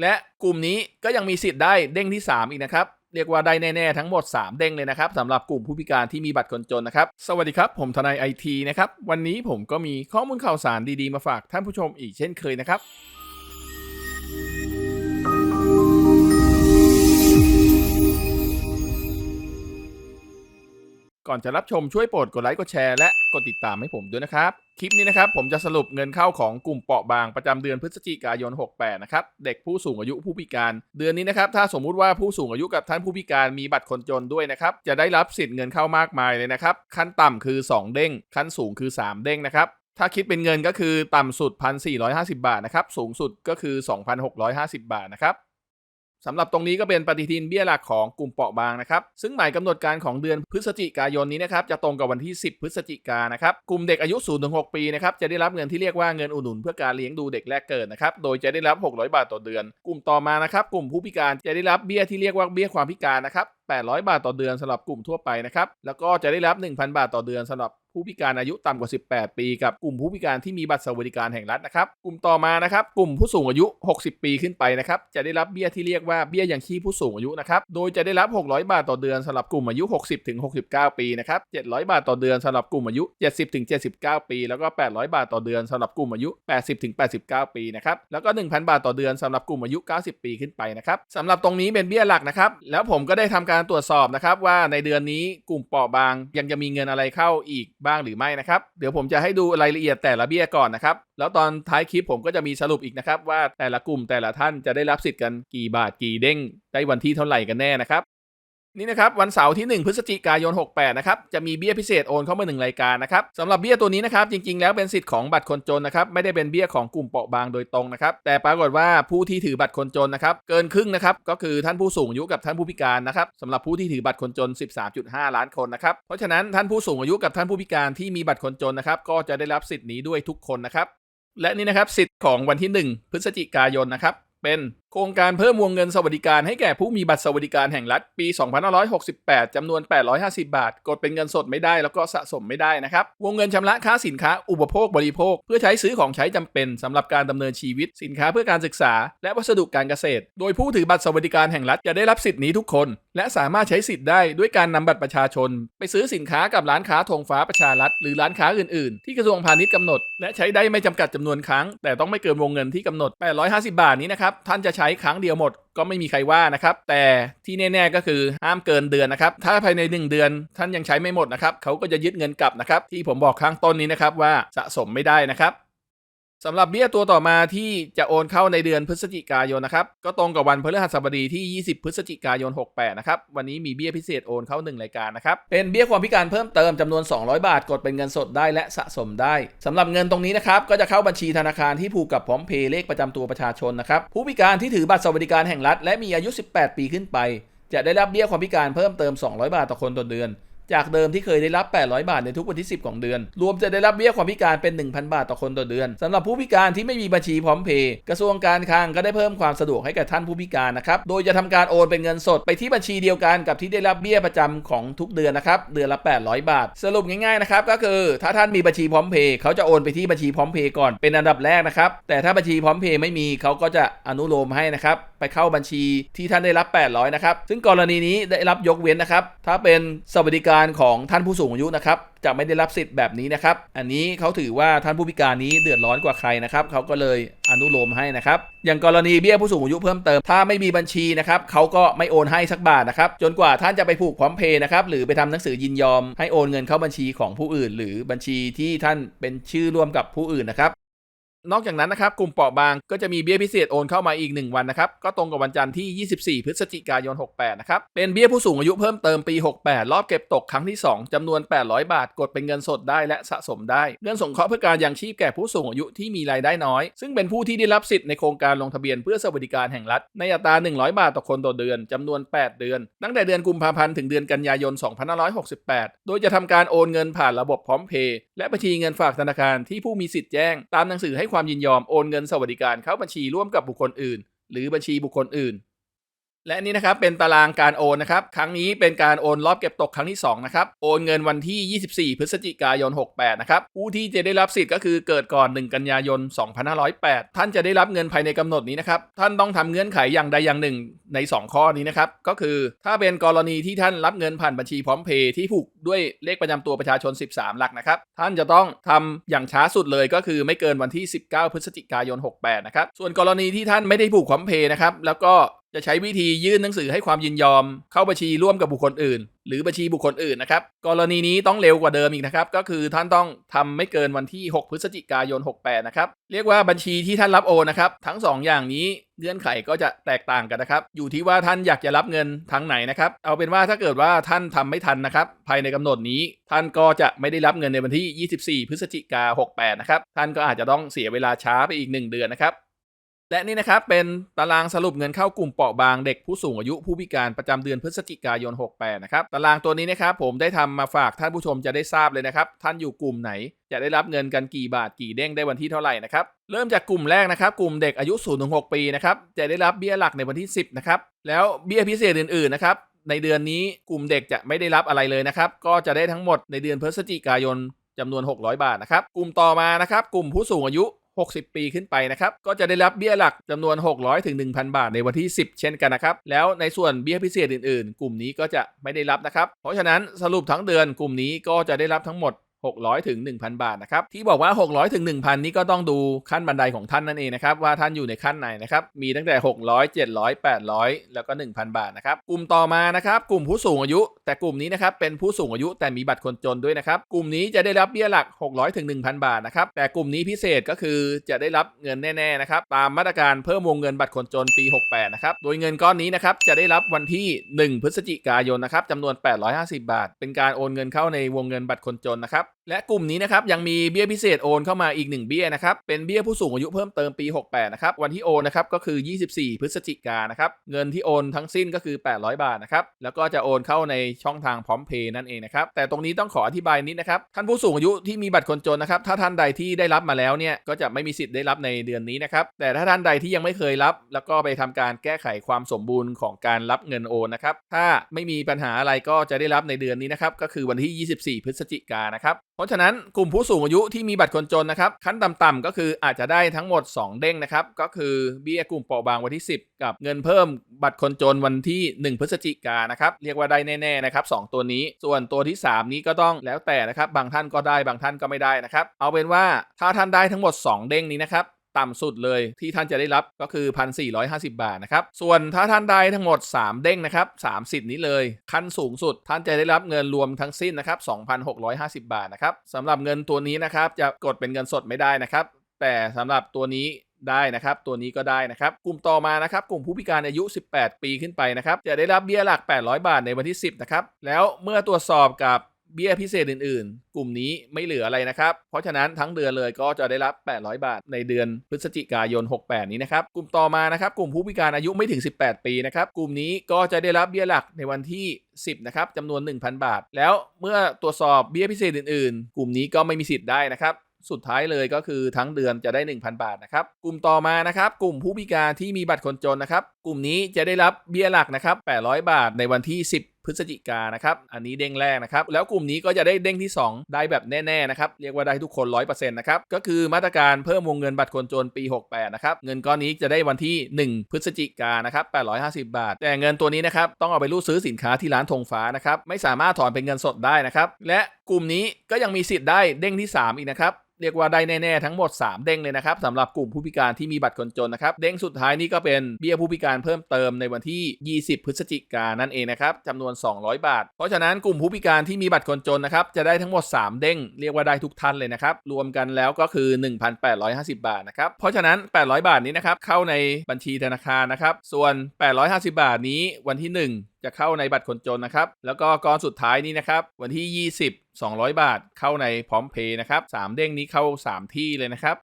และกลุ่มนี้ก็ยังมีสิทธิ์ได้เด้งที่ 3 อีกนะครับ เรียกว่าได้แน่ๆทั้งหมด 3 เด้งเลยนะครับสำหรับกลุ่มผู้พิการที่มีบัตรคนจนนะครับ สวัสดีครับ ผมทนายไอทีนะครับ วันนี้ผมก็มีข้อมูลข่าวสารดีๆมาฝากท่านผู้ชมอีกเช่นเคยนะครับ ก่อนจะรับชมช่วยโปรดกดไลค์กดแชร์และกดติดตามให้ผมด้วยนะครับ คลิปนี้นะครับผมจะสรุปเงินเข้าของกลุ่มเปราะบางประจำเดือนพฤศจิกายน 68 นะครับ เด็กผู้สูงอายุผู้พิการ เดือนนี้นะครับถ้าสมมุติว่าผู้สูงอายุกับท่านผู้พิการมีบัตรคนจนด้วยนะครับ จะได้รับสิทธิ์เงินเข้ามากมายเลยนะครับ ขั้นต่ำคือ 2 เด้ง ขั้นสูงคือ 3 เด้งนะครับถ้าคิดเป็นเงินก็คือต่ำสุด 1,450 บาทนะครับ สูงสุดก็คือ 2,650 บาทนะครับ สำหรับตรงนี้ก็เป็นปฏิทินเบี้ยหลักของกลุ่มเปราะบางนะครับ ซึ่งหมายกำหนดการของเดือนพฤศจิกายนนี้นะครับจะตรงกับวันที่ 10 พฤศจิกายนนะครับกลุ่มเด็กอายุ0ถึง6ปีนะครับจะได้รับเงินที่เรียกว่าเงินอุดหนุนเพื่อการเลี้ยงดูเด็กแรกเกิดนะครับโดยจะได้รับ 600 บาทต่อเดือน กลุ่มต่อมานะครับกลุ่มผู้พิการจะได้รับเบี้ยที่เรียกว่าเบี้ยความพิการนะครับ800 บาทต่อเดือนสำหรับกลุ่มทั่วไปนะครับแล้วก็จะได้รับ 1,000 บาทต่อเดือนสำหรับ ผู้พิการอายุต่ำกว่า 18 ปี กับกลุ่มผู้พิการที่มีบัตรสวัสดิการแห่งรัฐนะครับ กลุ่มต่อมานะครับกลุ่มผู้สูงอายุ 60 ปีขึ้นไปนะครับจะได้รับเบี้ยที่เรียกว่าเบี้ยยังชีพผู้สูงอายุนะครับโดยจะได้รับ 600 บาทต่อเดือนสำหรับกลุ่มอายุ 60ถึง69 ปีนะครับ700 บาทต่อเดือนสำหรับกลุ่มอายุ 70ถึง79 ปี แล้วก็ 800 บาทต่อเดือนสำหรับกลุ่มอายุ 80ถึง89 ปีนะครับแล้วก็ 1,000 บาทต่อเดือนสำหรับกลุ่มอายุ 90 ปีขึ้นไปนะครับสำหรับตรงนี้เป็นเบี้ยหลักนะครับแล้วผมก็ได้ทำการตรวจสอบนะครับว่าในเดือนนี้กลุ่มเปราะบางยังจะมีเงินอะไรเข้าอีกบ้างหรือไม่นะครับ เดี๋ยวผมจะให้ดูรายละเอียดแต่ละเบี้ยก่อนนะครับ แล้วตอนท้ายคลิปผมก็จะมีสรุปอีกนะครับ ว่าแต่ละกลุ่มแต่ละท่านจะได้รับสิทธิ์กันกี่บาทกี่เด้งได้วันที่เท่าไหร่กันแน่นะครับ นี่นะครับวันเสาร์ที่ 1 พฤศจิกายน 68 นะครับจะมีเบี้ยพิเศษโอนเข้ามา 1 รายการนะครับสำหรับเบี้ยตัวนี้นะครับจริงๆ แล้วเป็นสิทธิ์ของบัตรคนจนนะครับไม่ได้เป็นเบี้ยของกลุ่มเปราะบางโดยตรงนะครับแต่ปรากฏว่าผู้ที่ถือบัตรคนจนนะครับเกินครึ่งนะครับก็คือท่านผู้สูงอายุกับท่านผู้พิการนะครับสำหรับผู้ที่ถือบัตรคนจน 13.5 ล้านคนนะครับเพราะฉะนั้นท่านผู้สูงอายุกับท่านผู้พิการที่มีบัตรคนจนนะครับก็จะได้รับสิทธิ์นี้ด้วยทุกคนนะครับและนี่นะครับสิทธิ์ของวันที่ 1 พฤศจิกายนนะครับเป็น โครงการเพิ่มวงเงินสวัสดิการให้แก่ผู้มีบัตรสวัสดิการแห่งรัฐปี 2568 จำนวน 850 บาท กดเป็นเงินสดไม่ได้แล้วก็สะสมไม่ได้นะครับ วงเงินชำระค่าสินค้าอุปโภคบริโภค เพื่อใช้ซื้อของใช้จำเป็นสำหรับการดำเนินชีวิต สินค้าเพื่อการศึกษา และวัสดุการเกษตร โดยผู้ถือบัตรสวัสดิการแห่งรัฐจะได้รับสิทธิ์นี้ทุกคน และสามารถใช้สิทธิ์ได้ด้วยการนำบัตรประชาชน ไปซื้อสินค้ากับร้านค้าธงฟ้าประชารัฐหรือร้านค้าอื่นๆ ที่กระทรวงพาณิชย์กำหนด และใช้ได้ไม่จำกัดจำนวนครั้ง แต่ต้องไม่เกินวงเงินที่กำหนด 850 บาทนี้นะครับท่านจะใช้ช้ครั้งเดียวหมดก็ไม่มีใครว่านะครับ แต่ที่แน่ๆก็คือห้ามเกินเดือนนะครับ ถ้าภายใน 1 เดือนท่านยังใช้ไม่หมดนะครับเขาก็จะยึดเงินกลับนะครับ ที่ผมบอกข้างต้นนี้นะครับว่าสะสมไม่ได้นะครับ สำหรับเบี้ยตัวต่อมาที่จะโอนเข้าในเดือนพฤศจิกายนนะครับ ก็ตรงกับวันพฤหัสบดีที่ 20 พฤศจิกายน 68 นะครับ วันนี้มีเบี้ยพิเศษโอนเข้า 1 รายการนะครับ เป็นเบี้ยความพิการเพิ่มเติมจำนวน 200 บาท กดเป็นเงินสดได้และสะสมได้สำหรับเงินตรงนี้นะครับ ก็จะเข้าบัญชีธนาคารที่ผูกกับพร้อมเพย์เลขประจำตัวประชาชนนะครับ ผู้พิการที่ถือบัตรสวัสดิการแห่งรัฐ และมีอายุ 18 ปีขึ้นไป จะได้รับเบี้ยความพิการเพิ่มเติม 200 บาทต่อคนต่อเดือน จากเดิมที่เคยได้รับ 800 บาทในทุกวันที่ 10 ของเดือน รวมจะได้รับเบี้ยความพิการเป็น 1,000 บาทต่อคนต่อเดือนสำหรับผู้พิการที่ไม่มีบัญชีพร้อมเพย์กระทรวงการคลังก็ได้เพิ่มความสะดวกให้กับท่านผู้พิการนะครับ โดยจะทำการโอนเป็นเงินสดไปที่บัญชีเดียวกันกับที่ได้รับเบี้ยประจำของทุกเดือนนะครับ เดือนละ 800 บาท สรุปง่ายๆนะครับก็คือ ถ้าท่านมีบัญชีพร้อมเพย์เขาจะโอนไปที่บัญชีพร้อมเพย์ก่อนเป็นอันดับแรกนะครับ แต่ถ้าบัญชีพร้อมเพย์ไม่มีเขาก็จะอนุโลมให้นะครับไปเข้าบัญชีที่ท่านได้รับ 800นะครับซึ่งกรณีนี้ได้รับยกเว้นนะครับถ้าเป็นสวัสดิการการของท่านผู้สูงอายุนะครับจะไม่ได้รับสิทธิ์แบบนี้นะครับ อันนี้เขาถือว่าท่านผู้พิการนี้เดือดร้อนกว่าใครนะครับเขาก็เลยอนุโลมให้นะครับ อย่างกรณีเบี้ยผู้สูงอายุเพิ่มเติม ถ้าไม่มีบัญชีนะครับเขาก็ไม่โอนให้สักบาทนะครับ จนกว่าท่านจะไปผูกพร้อมเพย์นะครับ หรือไปทำหนังสือยินยอม ให้โอนเงินเข้าบัญชีของผู้อื่น หรือบัญชีที่ท่านเป็นชื่อร่วมกับผู้อื่นนะครับ นอกจากนั้นนะครับกลุ่มเปราะบางก็จะมีเบี้ยพิเศษโอนเข้ามาอีก 1 วันนะครับ ก็ตรงกับวันจันทร์ที่ 24 พฤศจิกายน 68 นะครับ เป็นเบี้ยผู้สูงอายุเพิ่มเติมปี 68 รอบเก็บตกครั้งที่ 2จำนวน 800 บาท กดเป็นเงินสดได้และสะสมได้ เงินสงเคราะห์เพื่อการยังชีพแก่ผู้สูงอายุที่มีรายได้น้อย ซึ่งเป็นผู้ที่ได้รับสิทธิ์ในโครงการลงทะเบียนเพื่อสวัสดิการแห่งรัฐในอัตรา 100 บาทต่อคนต่อเดือนจำนวน 8 เดือน ตั้งแต่เดือนกุมภาพันธ์ถึงเดือนกันยายน 2568 โดยจะทำการโอนเงินผ่านระบบพร้อมเพย์และบัญชีเงินฝากธนาคารที่ผู้มีสิทธิ์แจ้งตามหนังสือให้ความยินยอมโอนเงินสวัสดิการเข้าบัญชีร่วมกับบุคคลอื่น หรือบัญชีบุคคลอื่น และนี่นะครับเป็นตารางการโอนนะครับครั้งนี้เป็นการโอนรอบเก็บตกครั้งที่2นะครับโอนเงินวันที่ 24 พฤศจิกายน 68 นะครับผู้ที่จะได้รับสิทธิ์ก็คือเกิดก่อน 1 กันยายน 2508 ท่านจะได้รับเงินภายในกำหนดนี้นะครับท่านต้องทำเงื่อนไขอย่างใดอย่างหนึ่งใน 2 ข้อนี้นะครับก็คือถ้าเป็นกรณีที่ท่านรับเงินผ่านบัญชีพร้อมเพย์ที่ผูกด้วยเลขประจำตัวประชาชน 13 หลักนะครับท่านจะต้องทำอย่างช้าสุดเลยก็คือไม่เกินวันที่ 19 พฤศจิกายน 68 นะครับส่วนกรณีที่ท่านไม่ได้ผูกพร้อมเพย์นะครับแล้วก็ จะใช้วิธียื่นหนังสือให้ความยินยอม เข้าบัญชีร่วมกับบุคคลอื่น หรือบัญชีบุคคลอื่นนะครับ กรณีนี้ต้องเร็วกว่าเดิมอีกนะครับ ก็คือท่านต้องทำไม่เกินวันที่ 6 พฤศจิกายน 68 นะครับ เรียกว่าบัญชีที่ท่านรับโอนนะครับ ทั้ง 2 อย่างนี้เงื่อนไขก็จะแตกต่างกันนะครับ อยู่ที่ว่าท่านอยากจะรับเงินทางไหนนะครับ เอาเป็นว่าถ้าเกิดว่าท่านทำไม่ทันนะครับ ภายในกำหนดนี้ ท่านก็จะไม่ได้รับเงินในวันที่ 24 พฤศจิกา68 นะครับ ท่านก็อาจจะต้องเสียเวลาช้าไปอีก 1 เดือนนะครับ และนี่นะครับเป็นตารางสรุปเงินเข้ากลุ่มเปราะบางเด็กผู้สูงอายุผู้พิการประจำเดือนพฤศจิกายน 68 นะครับ ตารางตัวนี้นะครับผมได้ทำมาฝากท่านผู้ชมจะได้ทราบเลยนะครับ ท่านอยู่กลุ่มไหน จะได้รับเงินกันกี่บาทกี่เด้งได้วันที่เท่าไหร่นะครับ เริ่มจากกลุ่มแรกนะครับ กลุ่มเด็กอายุ0ถึง6ปีนะครับจะได้รับเบี้ยหลักในวันที่ 10 นะครับ แล้วเบี้ยพิเศษอื่นๆนะครับในเดือนนี้กลุ่มเด็กจะไม่ได้รับอะไรเลยนะครับก็จะได้ทั้งหมดในเดือนพฤศจิกายนจำนวน 600 บาทนะครับ กลุ่มต่อมานะครับ กลุ่มผู้สูงอายุ 60 ปีขึ้นไปนะครับ ก็จะได้รับเบี้ยหลักจำนวน 600ถึง1,000 บาทในวันที่ 10 เช่นกันนะครับ แล้วในส่วนเบี้ยพิเศษอื่นๆ กลุ่มนี้ก็จะไม่ได้รับนะครับ เพราะฉะนั้นสรุปทั้งเดือนกลุ่มนี้ก็จะได้รับทั้งหมด 600ถึง1,000 บาทนะครับที่บอกว่า 600ถึง1,000 นี่ก็ต้องดูขั้นบันไดของท่านนั่นเองนะครับว่าท่านอยู่ในขั้นไหนนะครับมีตั้งแต่ 600 700 800 แล้วก็ 1,000 บาทนะครับกลุ่มต่อมานะครับกลุ่มผู้สูงอายุ แต่กลุ่มนี้นะครับเป็นผู้สูงอายุแต่มีบัตรคนจนด้วยนะครับกลุ่มนี้จะได้รับเบี้ยหลัก 600ถึง1,000 บาทนะครับแต่กลุ่มนี้พิเศษก็คือจะได้รับเงินแน่ๆนะครับตามมาตรการเพิ่มวงเงินบัตรคนจนปี 68นะครับโดยเงินก้อนนี้นะครับจะได้รับวันที่ 1 พฤศจิกายนนะครับจำนวน 850 บาท เป็นการโอนเงินเข้าในวงเงินบัตรคนจนนะครับ และกลุ่มนี้นะครับยังมีเบี้ยพิเศษโอนเข้ามาอีก 1 เบี้ยนะครับเป็นเบี้ยผู้สูงอายุเพิ่มเติมปี 68 นะครับวันที่โอนนะครับก็คือ 24 พฤศจิกายนนะครับเงินที่โอนทั้งสิ้นก็คือ 800 บาทนะครับแล้วก็จะโอนเข้าในช่องทางพร้อมเพย์นั่นเองนะครับแต่ตรงนี้ต้องขออธิบายนิดนะครับท่านผู้สูงอายุที่มีบัตรคนจนนะครับถ้าท่านใดที่ได้รับมาแล้วเนี่ยก็จะไม่มีสิทธิ์ได้รับในเดือนนี้นะครับแต่ถ้าท่านใดที่ยังไม่เคยรับ แล้วก็ไปทำการแก้ไขความสมบูรณ์ของการรับเงินโอนนะครับถ้าไม่มีปัญหาอะไรก็จะได้รับในเดือนนี้นะครับก็คือวันที่ 24 พฤศจิกายนนะครับเพราะฉะนั้นกลุ่มผู้สูงอายุที่มีบัตรคนจนนะครับขั้นต่ำๆก็คืออาจจะได้ทั้งหมด 2 เด้งนะครับก็คือเบี้ยกลุ่มเปราะบางวันที่ 10 กับเงินเพิ่มบัตรคนจนวันที่ 1 พฤศจิกายนนะครับเรียกว่าได้แน่ๆนะครับสองตัวนี้ ส่วนตัวที่ 3 นี้ก็ต้องแล้วแต่นะครับบางท่านก็ได้บางท่านก็ไม่ได้นะครับเอาเป็นว่าถ้าท่านได้ทั้งหมด 2 เด้งนี้นะครับ ต่ำสุดเลยที่ท่านจะได้รับก็คือ 1,450 บาทนะครับ ส่วนถ้าท่านได้ทั้งหมด 3 เด้งนะครับ3สิทธิ์นี้เลย ขั้นสูงสุดท่านจะได้รับเงินรวมทั้งสิ้นนะครับ 2,650 บาทนะครับสำหรับเงินตัวนี้นะครับจะกดเป็นเงินสดไม่ได้นะครับ แต่สำหรับตัวนี้ได้นะครับ ตัวนี้ก็ได้นะครับ กลุ่มต่อมานะครับ กลุ่มผู้พิการอายุ 18 ปีขึ้นไปนะครับ จะได้รับเบี้ยหลัก 800 บาทในวันที่ 10 นะครับ แล้วเมื่อตรวจสอบกับ เบี้ยพิเศษอื่น ๆ กลุ่มนี้ไม่เหลืออะไรนะครับ เพราะฉะนั้นทั้งเดือนเลยก็จะได้รับ 800 บาทในเดือนพฤศจิกายน 68 นี้นะครับ กลุ่มต่อมานะครับ กลุ่มผู้พิการอายุไม่ถึง 18 ปีนะครับ กลุ่มนี้ก็จะได้รับเบี้ยหลักในวันที่ 10 นะครับจำนวน 1,000 บาท แล้วเมื่อตรวจสอบเบี้ยพิเศษอื่น ๆ กลุ่มนี้ก็ไม่มีสิทธิ์ได้นะครับสุดท้ายเลยก็คือทั้งเดือนจะได้ 1,000 บาทนะครับ กลุ่มต่อมานะครับ กลุ่มผู้พิการที่มีบัตรคนจนนะครับ กลุ่มนี้จะได้รับเบี้ยหลักนะครับ 800 บาทในวันที่ 10 พฤศจิกานะครับอันนี้เด้งแรกนะครับแล้วกลุ่มนี้ก็จะได้เด้งที่ 2 ได้แบบแน่ๆนะครับเรียกว่าได้ทุกคน 100%นะครับก็คือมาตรการเพิ่มวงเงินบัตรคนจนปี 68นะครับเงินก้อนนี้จะได้วันที่ 1 พฤศจิกานนะครับ850 บาท แต่เงินตัวนี้นะครับต้องเอาไปรูดซื้อสินค้าที่ร้านธงฟ้านะครับไม่สามารถถอนเป็นเงินสดได้นะครับและกลุ่มนี้ก็ยังมีสิทธิ์ได้เด้งที่ 3 อีกนะครับ เรียกว่าได้แน่ๆทั้งหมด 3 เด้งเลยนะครับสำหรับกลุ่มผู้พิการที่มีบัตรคนจนนะครับเด้งสุดท้ายนี่ก็เป็นเบี้ยผู้พิการเพิ่มเติมในวันที่ 20 พฤศจิกายนนั่นเองนะครับจำนวน 200 บาท เพราะฉะนั้นกลุ่มผู้พิการที่มีบัตรคนจนนะครับจะได้ทั้งหมด 3 เด้งเรียกว่าได้ทุกท่านเลยนะครับรวมกันแล้วก็คือ 1,850 บาทนะครับเพราะฉะนั้น 800 บาทนี้นะครับเข้าในบัญชีธนาคารนะครับส่วน 850 บาทนี้วันที่ 1 จะเข้าในบัตรคนจนนะครับ แล้วก็กอนสุดท้ายนี้นะครับ วันที่ 20 200 บาทเข้าในพร้อมเพย์นะครับ 3 เด้งนี้เข้า 3 ที่เลยนะครับ